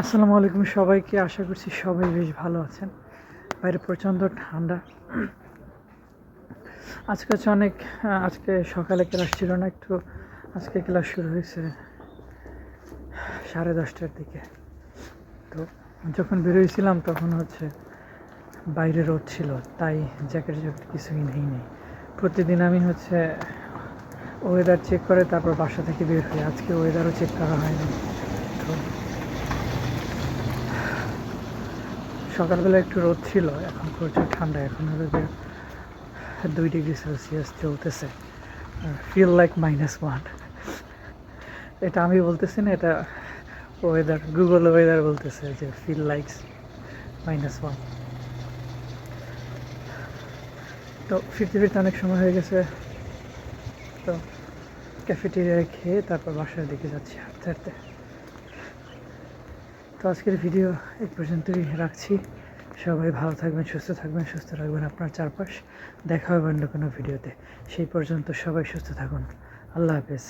আসসালামু আলাইকুম সবাইকে, আশা করছি সবাই বেশ ভালো আছেন। বাইরে প্রচণ্ড ঠান্ডা। আজকে হচ্ছে অনেক, আজকে সকালে ক্লাস ছিল না একটু, আজকে ক্লাস শুরু হয়েছে সাড়ে দশটার দিকে। তো যখন বেরোয়েছিলাম তখন হচ্ছে বাইরে রোদ ছিল, তাই জ্যাকেট জ্যাকেট কিছুই নেই নেই। প্রতিদিন আমি হচ্ছে ওয়েদার চেক করে তারপর বাসা থেকে বের হই, আজকে ওয়েদারও চেক করা হয়নি। তো সকালবেলা একটু রোদ ছিল, এখন প্রচুর ঠান্ডা, এখন হলো যে দুই ডিগ্রি সেলসিয়াস চলতেছে ফিল লাইক মাইনাস ওয়ান এটা আমি বলতেছি না, এটা ওয়েদার গুগল ওয়েদার বলতেছে যে ফিল লাইকস মাইনাস ওয়ান তো ফিরতে ফিরতে অনেক সময় হয়ে গেছে, তো ক্যাফেটেরিয়ায় খেয়ে তারপর বাসার দিকে যাচ্ছি হাঁটতে হাঁটতে। তো আজকের ভিডিও এই পর্যন্তই রাখছি। সবাই ভালো থাকবেন, সুস্থ থাকবেন, সুস্থ রাখবেন আপনার চারপাশ। দেখা হবে অন্য কোনো ভিডিওতে সেই পর্যন্ত সবাই সুস্থ থাকুন। আল্লাহ হাফেজ।